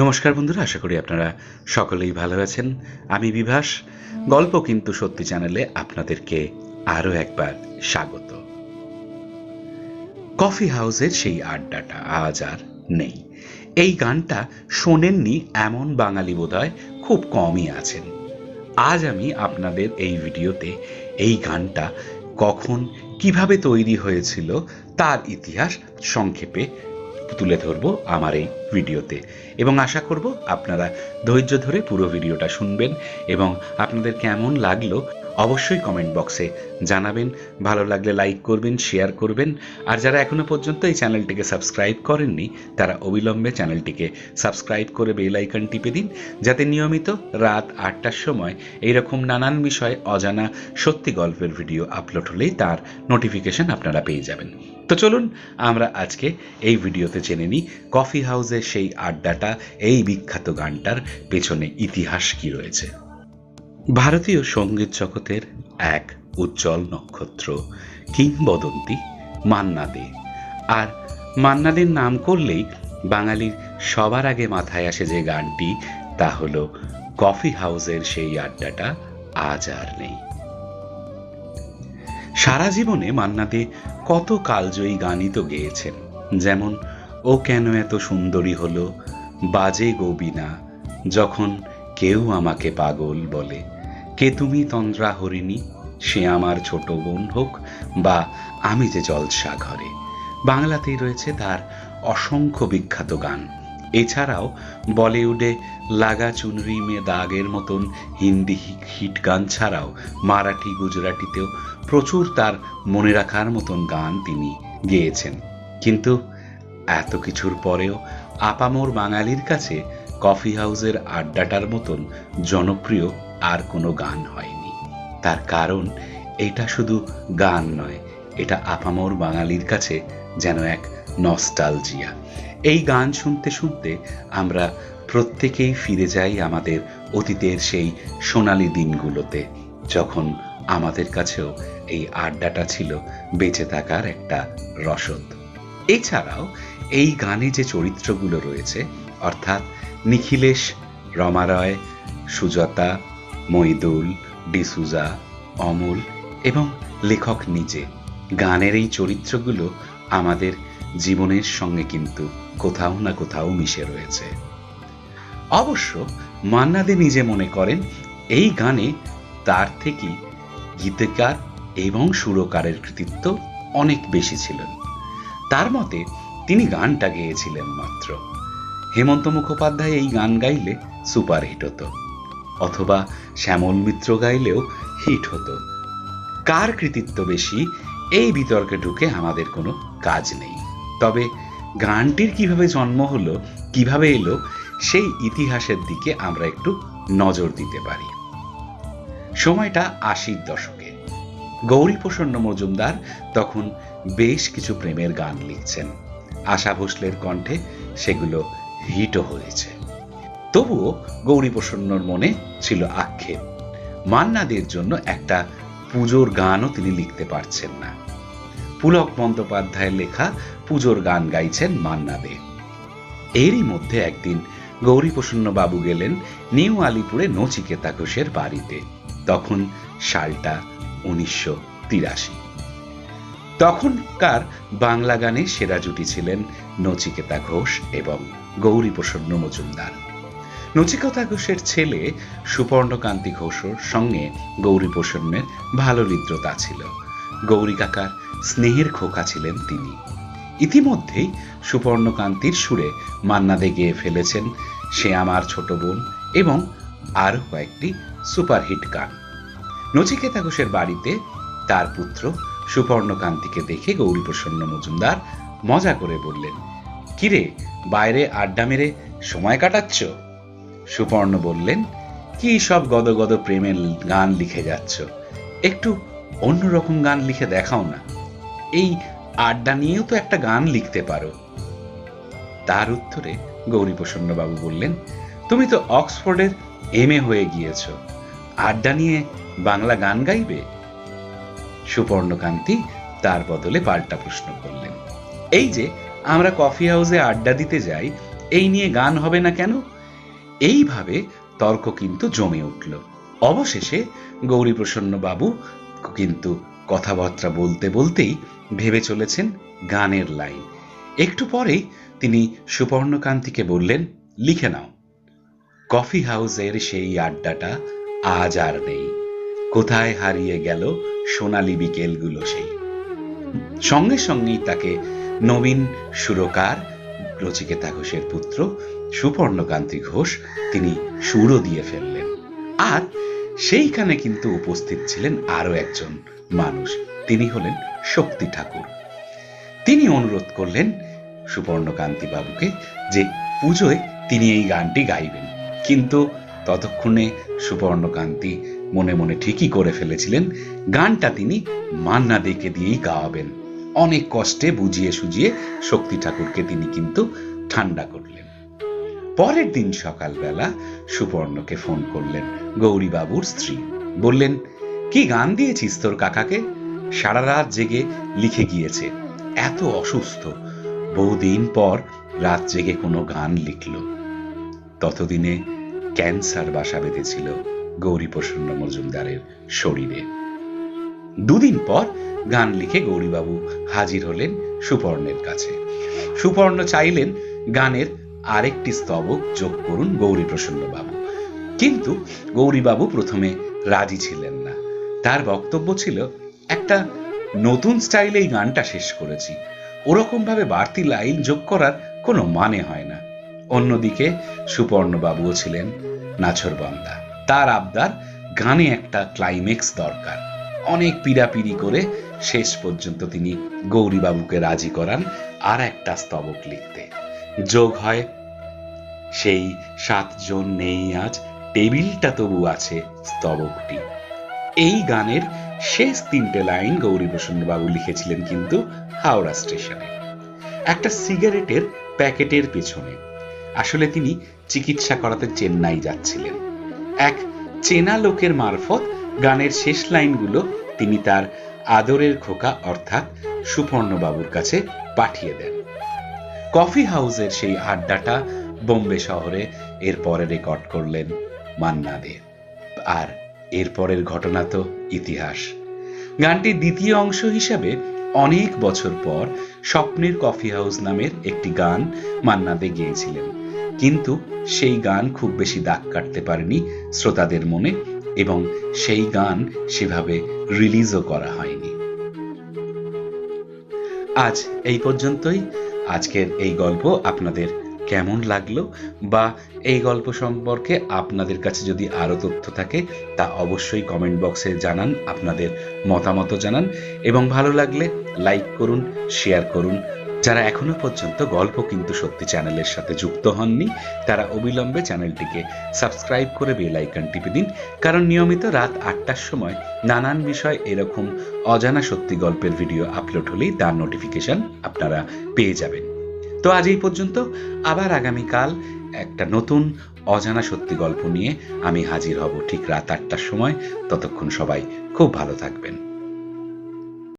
নমস্কার বন্ধুরা, আশা করি আপনারা সকলেই ভালো আছেন। আমি বিভাস, গল্প কিন্তু সত্যি চ্যানেলে আপনাদেরকে আরও একবার স্বাগত। কফি হাউসের সেই আড্ডাটা আজ আর নেই। এই গানটা শোনেননি এমন বাঙালি বোধহয় খুব কমই আছেন। আজ আমি আপনাদের এই ভিডিওতে এই গানটা কখন কীভাবে তৈরি হয়েছিল তার ইতিহাস সংক্ষেপে তুলে ধরব আমার এই ভিডিওতে। এবং আশা করব আপনারা ধৈর্য ধরে পুরো ভিডিওটা শুনবেন এবং আপনাদের কেমন লাগল অবশ্যই কমেন্ট বক্সে জানাবেন। ভালো লাগলে লাইক করবেন, শেয়ার করবেন। আর যারা এখনও পর্যন্ত এই চ্যানেলটিকে সাবস্ক্রাইব করেননি, তারা অবিলম্বে চ্যানেলটিকে সাবস্ক্রাইব করে বেল আইকন টিপে দিন, যাতে নিয়মিত রাত আটটার সময় এইরকম নানান বিষয়ে অজানা সত্যি গল্পের ভিডিও আপলোড হলেই তার নোটিফিকেশন আপনারা পেয়ে যাবেন। তো চলুন, আমরা আজকে এই ভিডিওতে জেনে নিই, কফি হাউসের সেই আড্ডাটা, এই বিখ্যাত গানটার পেছনে ইতিহাস কি রয়েছে। ভারতীয় সংগীত জগতের এক উজ্জ্বল নক্ষত্র, কিংবদন্তি মান্না দে আর মান্না মান্নাদের নাম করলেই বাঙালির সবার আগে মাথায় আসে যে গানটি, তা হলো কফি হাউসের সেই আড্ডাটা আজ আর নেই। সারা জীবনে মান্না দে কত কালজয়ী গানই তো গেয়েছেন। যেমন, ও কেন এত সুন্দরী হলো, বাজে গোবিনা, যখন কেউ আমাকে পাগল বলে। কে তুমি তন্দ্রা হরিণী? সে আমার ছোট বোন হোক বা আমি যে জলসা ঘরে বাংলাতেই রয়েছে তার অসংখ্য বিখ্যাত গান। এছাড়াও বলিউডে লাগা চুনরি মে দাগের মতন হিন্দি হিট গান ছাড়াও মারাঠি, গুজরাটিতেও প্রচুর তার মনে রাখার মতন গান তিনি গেয়েছেন। কিন্তু এত কিছুর পরেও আপামোর বাঙালির কাছে কফি হাউসের আড্ডাটার মতন জনপ্রিয় আর কোনো গান হয়নি। তার কারণ এটা শুধু গান নয়, এটা আপামোর বাঙালির কাছে যেন এক নস্টালজিয়া। এই গান শুনতে শুনতে আমরা প্রত্যেকেই ফিরে যাই আমাদের অতীতের সেই সোনালি দিনগুলোতে, যখন আমাদের কাছেও এই আড্ডাটা ছিল বেঁচে থাকার একটা রসদ। এছাড়াও এই গানে যে চরিত্রগুলো রয়েছে, অর্থাৎ নিখিলেশ রমারয়, সুজাতা মইদুল, ডিসুজা, অমল এবং লেখক নিজে। গানের এই চরিত্রগুলো আমাদের জীবনের সঙ্গে কিন্তু কোথাও না কোথাও মিশে রয়েছে। অবশ্য মান্নাদে নিজে মনে করেন, এই গানে তার থেকে গীতিকার এবং সুরকারের কৃতিত্ব অনেক বেশি ছিলেন। তার মতে তিনি গানটা গেয়েছিলেন মাত্র। হেমন্ত মুখোপাধ্যায় এই গান গাইলে সুপারহিট হতো। অথবা শ্যামল মিত্র গাইলেও হিট হতো। কার কৃতিত্ব বেশি? এই বিতর্কে ঢুকে আমাদের কোনো কাজ নেই। তবে গানটির কীভাবে জন্ম হলো, কীভাবে এলো, সেই ইতিহাসের দিকে আমরা একটু নজর দিতে পারি। সময়টা আশির দশকে। গৌরী প্রসন্ন মজুমদার তখন বেশ কিছু প্রেমের গান লিখছেন। আশা ভোসলের কণ্ঠে সেগুলো হিটও হয়েছে। তবুও গৌরী প্রসন্নর মনে ছিল আক্ষেপ। মান্নাদের জন্য একটা পুজোর গানও তিনি লিখতে পারছেন না। পুলক বন্দ্যোপাধ্যায়ের লেখা পুজোর গান গাইছেন মান্না দে এরই মধ্যে একদিন গৌরী প্রসন্ন বাবু গেলেন নিউ আলিপুরে নচিকেতা ঘোষের বাড়িতে। তখন সালটা উনিশশো তিরাশি। তখনকার বাংলা গানে সেরা জুটি ছিলেন নচিকেতা ঘোষ এবং গৌরী প্রসন্ন মজুমদার। নচিকেতা ঘোষের ছেলে সুপর্ণকান্তি ঘোষর সঙ্গে গৌরী প্রসন্নের ভালো হৃদ্রতা ছিল। গৌরী কাকার স্নেহের খোকা ছিলেন তিনি। ইতিমধ্যেই সুপর্ণকান্তির সুরে মান্নাদে গেয়ে ফেলেছেন সে আমার ছোট বোন এবং আরও কয়েকটি সুপারহিট গান। নচিকেতা ঘোষের বাড়িতে তার পুত্র সুপর্ণকান্তিকে দেখে গৌরীপ্রসন্ন মজুমদার মজা করে বললেন, কিরে, বাইরে আড্ডা মেরে সময় কাটাচ্ছ? সুপর্ণ বললেন, কি সব গদ গদ প্রেমের গান লিখে যাচ্ছ? একটু অন্যরকম গান লিখে দেখাও না। এই আড্ডা নিয়েও তো একটা গান লিখতে পারো। তার উত্তরে গৌরীপ্রসন্ন বাবু বললেন, তুমি তো অক্সফোর্ডের এম এ হয়ে গিয়েছ। আড্ডা নিয়ে বাংলা গান গাইবে? সুপর্ণকান্তি তার বদলে পাল্টা প্রশ্ন করলেন, এই যে, আমরা কফি হাউসে আড্ডা দিতে যাই, এই নিয়ে গান হবে না কেন? এইভাবে তর্ক কিন্তু জমে উঠল। অবশেষে গৌরীপ্রসন্ন বাবু কিন্তু কথাবার্তা বলতে বলতেই ভেবে চলেছেন গানের লাইন। একটু পরেই তিনি সুবর্ণকান্তিকে বললেন, লিখে নাও। কফি হাউসের সেই আড্ডাটা আজ আর নেই। কোথায় হারিয়ে গেল সোনালি বিকেলগুলো সেই? সঙ্গে সঙ্গেই তাকে নবীন সুরকার রচিকেতা ঘোষের পুত্র সুপর্ণকান্তি ঘোষ তিনি সুরও দিয়ে ফেললেন। আর সেইখানে কিন্তু উপস্থিত ছিলেন আরও একজন মানুষ, তিনি হলেন শক্তি ঠাকুর। তিনি অনুরোধ করলেন সুপর্ণকান্তি বাবুকে যে পুজোয় তিনি এই গানটি গাইবেন। কিন্তু ততক্ষণে সুপর্ণকান্তি মনে মনে ঠিকই করে ফেলেছিলেন, গানটা তিনি মান্না দেকে দিয়েই গাওয়াবেন। অনেক কষ্টে বুঝিয়ে সুজিয়ে শক্তি ঠাকুরকে তিনি কিন্তু ঠান্ডা করলেন। পরের দিন সকালবেলা সুপর্ণকে ফোন করলেন গৌরীবাবুর স্ত্রী। বললেন, কি গান দিয়েছিস তোর কাকাকে? সারা রাত জেগে লিখে গিয়েছে। এত অসুস্থ। বহুদিন পর রাত জেগে কোনো গান লিখল। ততদিনে ক্যান্সার বাসা বেঁধেছিল গৌরী প্রসন্ন মজুমদারের শরীরে। দুদিন পর গান লিখে গৌরীবাবু হাজির হলেন সুপর্ণের কাছে। সুপর্ণ চাইলেন গানের আরেকটি স্তবক যোগ করুন গৌরী প্রসন্ন বাবু। কিন্তু গৌরীবাবু প্রথমে রাজি ছিলেন না। তার বক্তব্য ছিল, একটা নতুন স্টাইলে এই গানটা শেষ করেছি। ওরকম ভাবে বাড়তি লাইন যোগ করার কোনো মানে হয় না। অন্যদিকে সুপর্ণবাবুও ছিলেন নাছরবান্দা। তার আবদার, গানে একটা ক্লাইমেক্স দরকার। অনেক পিড়াপিড়ি করে শেষ পর্যন্ত তিনি গৌরীবাবুকে রাজি করান আর একটা স্তবক লিখতে। যোগ হয়। সেই সাতজন নেই আজ, টেবিলটা তবু আছে স্তবকটি। এই গানের শেষ তিনটে লাইন গৌরী বাবু লিখেছিলেন কিন্তু হাওড়া স্টেশনে। একটা সিগারেটের প্যাকেটের পেছনে। আসলে তিনি চিকিৎসা করাতে চেন্নাই যাচ্ছিলেন। এক চেনা লোকের মারফত গানের শেষ লাইনগুলো তিনি তার আদরের খোকা অর্থাৎ সুপর্ণবাবুর কাছে পাঠিয়ে দেন। কফি হাউসের সেই আড্ডাটা বোম্বে শহরে এরপরে রেকর্ড করলেন মান্না দে। আর এরপরের ঘটনা তো ইতিহাস। গানটির দ্বিতীয় অংশ হিসাবে অনেক বছর পর স্বপ্নের কফি হাউস নামের একটি গান মান্না দে গেয়েছিলেন। কিন্তু সেই গান খুব বেশি দাগ কাটতে পারেনি শ্রোতাদের মনে এবং সেই গান সেভাবে রিলিজও করা হয়নি। আজ এই পর্যন্তই। আজকের এই গল্প আপনাদের কেমন লাগল বা এই গল্প সম্পর্কে আপনাদের কাছে যদি আরও তথ্য থাকে, তা অবশ্যই কমেন্ট বক্সে জানান, আপনাদের মতামত জানান এবং ভালো লাগলে লাইক করুন শেয়ার করুন যারা এখনও পর্যন্ত গল্প কিন্তু সত্যি চ্যানেলের সাথে যুক্ত হননি, তারা অবিলম্বে চ্যানেলটিকে সাবস্ক্রাইব করে বেল আইকন টিপে দিন, কারণ নিয়মিত রাত আটটার সময় নানান বিষয় এরকম অজানা সত্যি গল্পের ভিডিও আপলোড হলেই তার নোটিফিকেশন আপনারা পেয়ে যাবেন। তো আজ এই পর্যন্ত, আবার আগামীকাল একটা নতুন অজানা সত্যি গল্প নিয়ে আমি হাজির হব ঠিক রাত আটটার সময়। ততক্ষণ সবাই খুব ভালো থাকবেন।